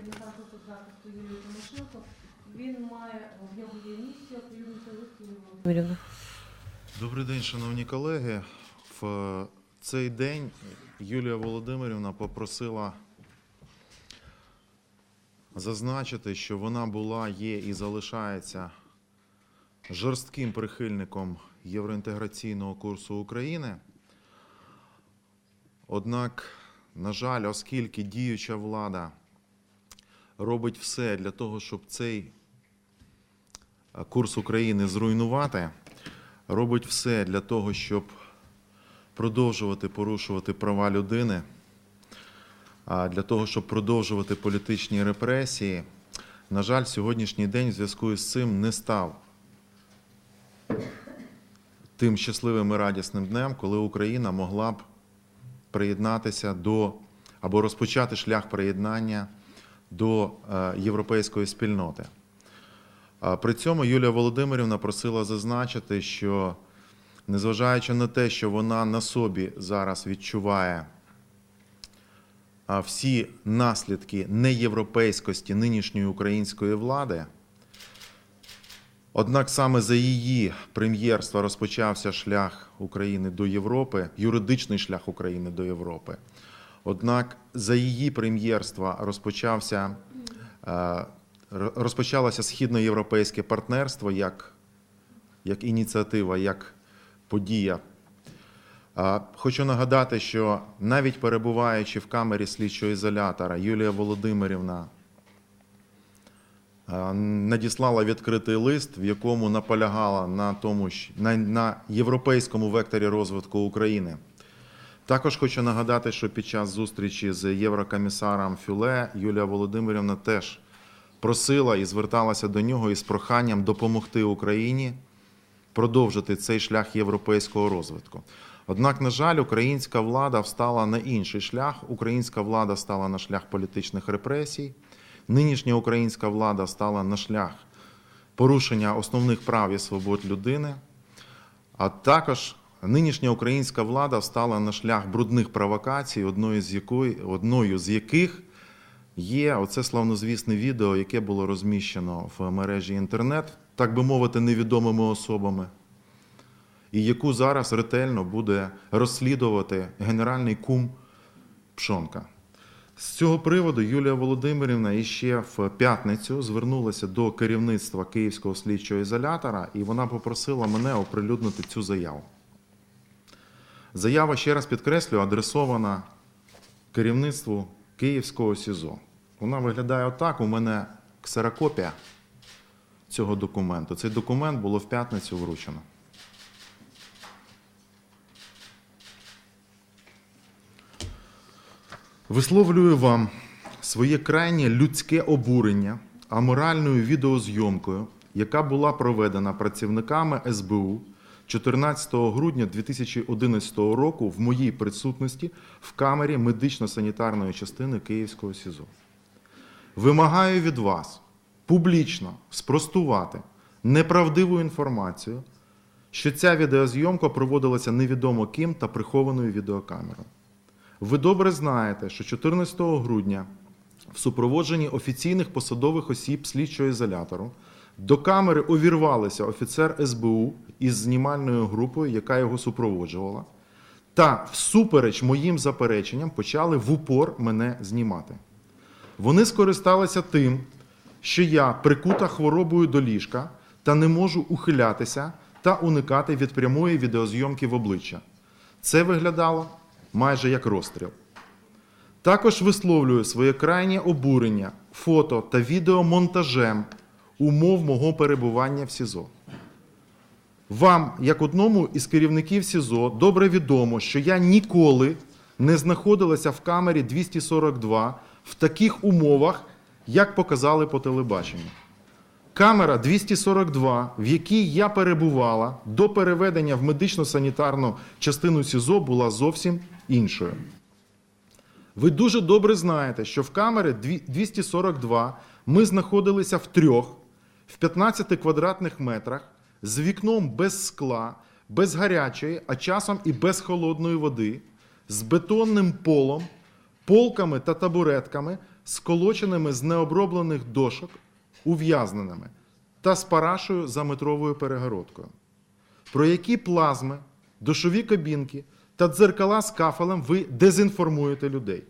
керівника групи захисту Юлії Тимошенко. Він має, в нього є місія оприлюднити лист Юлії Добрий день, шановні колеги. В е, цей день Юлія Володимирівна попросила зазначити, що вона була, є і залишається жорстким прихильником євроінтеграційного курсу України. Однак, на жаль, оскільки діюча влада робить все для того, щоб цей е, курс України зруйнувати, робить все для того, щоб продовжувати порушувати права людини, для того, щоб продовжувати політичні репресії. На жаль, сьогоднішній день в зв'язку з цим не став тим щасливим і радісним днем, коли Україна могла б приєднатися до або розпочати шлях приєднання до е, європейської спільноти. При цьому Юлія Володимирівна просила зазначити, що незважаючи на те, що вона на собі зараз відчуває всі наслідки неєвропейськості нинішньої української влади, однак саме за її прем'єрства розпочався шлях України до Європи, юридичний шлях України до Європи. Однак за її прем'єрства розпочався е, розпочалося східноєвропейське партнерство як, як ініціатива, як подія. Хочу нагадати, що навіть перебуваючи в камері слідчого ізолятора, Юлія Володимирівна надіслала відкритий лист, в якому наполягала на тому, на, на європейському векторі розвитку України. Також хочу нагадати, що під час зустрічі з єврокомісаром Фюле Юлія Володимирівна теж просила і зверталася до нього із проханням допомогти Україні продовжити цей шлях європейського розвитку. Однак, на жаль, українська влада встала на інший шлях. Українська влада стала на шлях політичних репресій. Нинішня українська влада стала на шлях порушення основних прав і свобод людини. А також нинішня українська влада встала на шлях брудних провокацій, одною з якої, одною з яких є оце славнозвісне відео, яке було розміщено в мережі інтернет, так би мовити, невідомими особами, і яку зараз ретельно буде розслідувати генеральний кум Пшонка. З цього приводу Юлія Володимирівна іще в п'ятницю звернулася до керівництва Київського слідчого ізолятора, і вона попросила мене оприлюднити цю заяву. Заява, ще раз підкреслю, адресована керівництву Київського СІЗО. Вона виглядає отак. У мене ксерокопія цього документу. Цей документ було в п'ятницю вручено. Висловлюю вам своє крайнє людське обурення аморальною відеозйомкою, яка була проведена працівниками СБУ 14 грудня 2011 року в моїй присутності в камері медично-санітарної частини Київського СІЗО. Вимагаю від вас публічно спростувати неправдиву інформацію, що ця відеозйомка проводилася невідомо ким та прихованою відеокамерою. Ви добре знаєте, що 14 грудня в супроводженні офіційних посадових осіб слідчого ізолятору до камери увірвалися офіцер СБУ із знімальною групою, яка його супроводжувала, та всупереч моїм запереченням почали в упор мене знімати. Вони скористалися тим, що я прикута хворобою до ліжка та не можу ухилятися та уникати від прямої відеозйомки в обличчя. Це виглядало майже як розстріл. Також висловлюю своє крайнє обурення фото та відеомонтажем умов мого перебування в СІЗО. Вам, як одному із керівників СІЗО, добре відомо, що я ніколи не знаходилася в камері 242 в таких умовах, як показали по телебаченню. Камера 242, в якій я перебувала до переведення в медично-санітарну частину СІЗО, була зовсім іншою. Ви дуже добре знаєте, що в камері 242 ми знаходилися в трьох, в 15 квадратних метрах, з вікном без скла, без гарячої, а часом і без холодної води, з бетонним полом, полками та табуретками, сколоченими з необроблених дошок ув'язненими та з парашою за метровою перегородкою. Про які плазми, душові кабінки та дзеркала з кафелем ви дезінформуєте людей.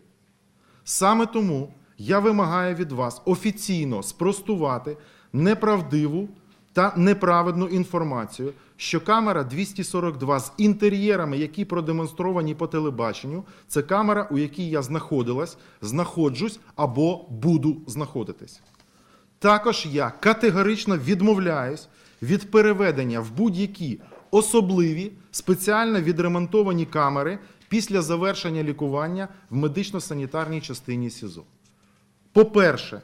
Саме тому я вимагаю від вас офіційно спростувати неправдиву та неправедну інформацію, що камера 242 з інтер'єрами, які продемонстровані по телебаченню, це камера, у якій я знаходилась, знаходжусь або буду знаходитись. Також я категорично відмовляюсь від переведення в будь-які особливі спеціально відремонтовані камери після завершення лікування в медично-санітарній частині СІЗО. По-перше,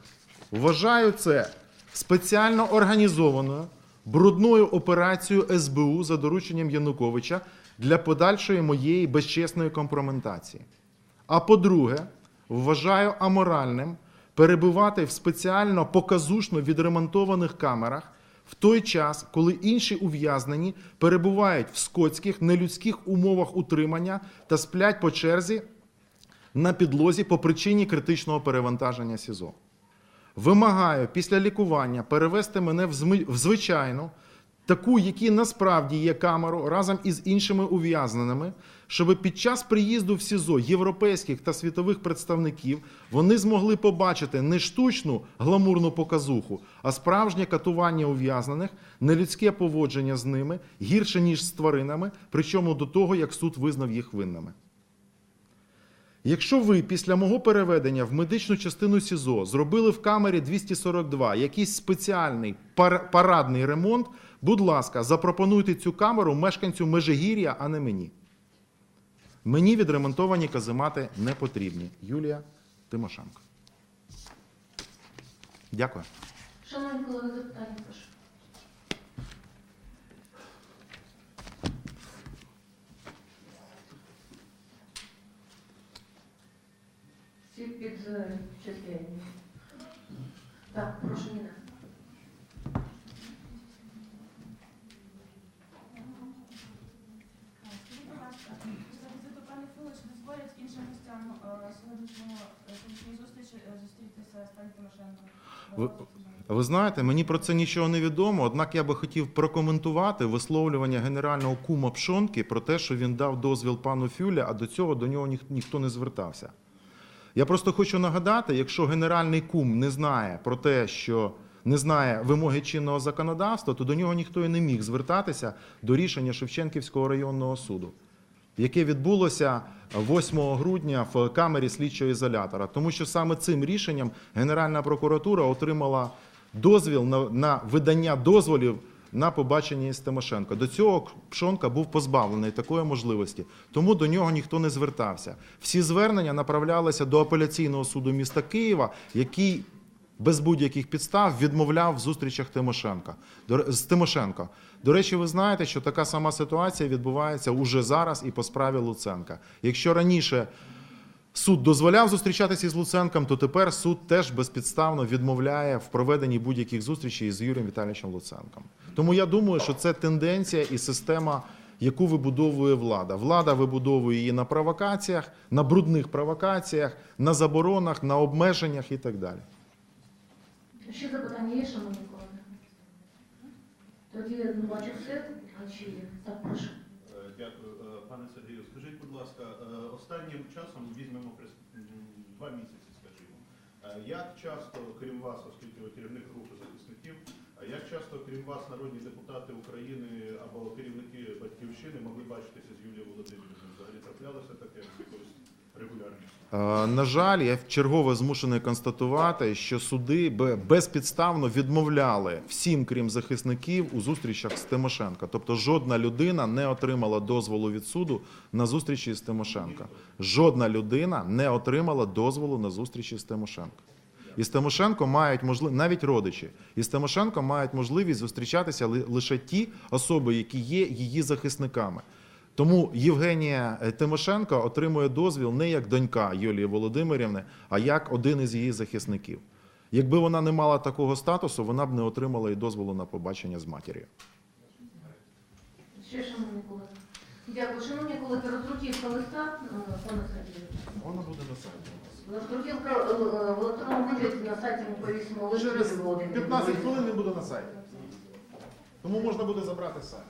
вважаю це спеціально організованою брудною операцією СБУ за дорученням Януковича для подальшої моєї безчесної компроментації. А по-друге, вважаю аморальним перебувати в спеціально показушно відремонтованих камерах в той час, коли інші ув'язнені перебувають в скотських нелюдських умовах утримання та сплять по черзі на підлозі по причині критичного перевантаження СІЗО. Вимагаю після лікування перевести мене в звичайну, таку, які насправді є камеру разом із іншими ув'язненими, щоб під час приїзду в СІЗО європейських та світових представників вони змогли побачити не штучну гламурну показуху, а справжнє катування ув'язнених, нелюдське поводження з ними гірше ніж з тваринами, причому до того, як суд визнав їх винними. Якщо ви після мого переведення в медичну частину СІЗО зробили в камері 242 якийсь спеціальний пар- парадний ремонт, будь ласка, запропонуйте цю камеру мешканцю Межигір'я, а не мені. Мені відремонтовані каземати не потрібні. Юлія Тимошенко. Дякую. Шановні колеги, запитання прошу. Всі під е, частиною. Так, прошу Ніна. Скажіть, будь ласка, після візиту пані Фули, чи дозволять іншим гостям е, сьогоднішнього е, сьогоднішньої зустрічі е, зустрітися з пані Тимошенко? Ви- Ви знаєте, мені про це нічого не відомо, однак я би хотів прокоментувати висловлювання генерального кума Пшонки про те, що він дав дозвіл пану Фюля, а до цього до нього ніх- ніхто не звертався. Я просто хочу нагадати, якщо генеральний кум не знає про те, що не знає вимоги чинного законодавства, то до нього ніхто і не міг звертатися до рішення Шевченківського районного суду, яке відбулося 8 грудня в камері слідчого ізолятора, тому що саме цим рішенням Генеральна прокуратура отримала дозвіл на, на видання дозволів на побачення із Тимошенко. До цього Пшонка був позбавлений такої можливості, тому до нього ніхто не звертався. Всі звернення направлялися до апеляційного суду міста Києва, який без будь-яких підстав відмовляв в зустрічах Тимошенка з Тимошенко. До речі, ви знаєте, що така сама ситуація відбувається уже зараз і по справі Луценка. Якщо раніше суд дозволяв зустрічатися з Луценком, то тепер суд теж безпідставно відмовляє в проведенні будь-яких зустрічей з Юрієм Віталійовичем Луценком. Тому я думаю, що це тенденція і система, яку вибудовує влада. Влада вибудовує її на провокаціях, на брудних провокаціях, на заборонах, на обмеженнях і так далі. Ще запитання є, шановні колеги? Тоді я не бачу все, а чи є? Так, прошу. Е, Дякую, Е, пане Сергію. Скажіть, будь ласка, е, останнім часом візьмемо два місяці, скажімо. Як часто, крім вас, оскільки ви керівник руху захисників, е, як часто, крім вас, народні депутати України або керівники батьківщини могли бачитися з Юлією Володимирівною? Взагалі траплялося таке з якоюсь? Е, На жаль, я вчергове змушений констатувати, що суди бе- безпідставно відмовляли всім, крім захисників, у зустрічах з Тимошенко. Тобто жодна людина не отримала дозволу від суду на зустрічі з Тимошенко. Жодна людина не отримала дозволу на зустрічі з Тимошенко. І з Тимошенко мають можливість, навіть родичі, і з Тимошенко мають можливість зустрічатися лише ті особи, які є її захисниками. Тому Євгенія е, Тимошенко отримує дозвіл не як донька Юлії Володимирівни, а як один із її захисників. Якби вона не мала такого статусу, вона б не отримала і дозволу на побачення з матір'ю. Ще, шановні колеги. Дякую. Шановні колеги, роздруківка листа, е, Вона буде на сайті на сайті ми Через 15 хвилин не буде на сайті. Тому можна буде забрати сайт.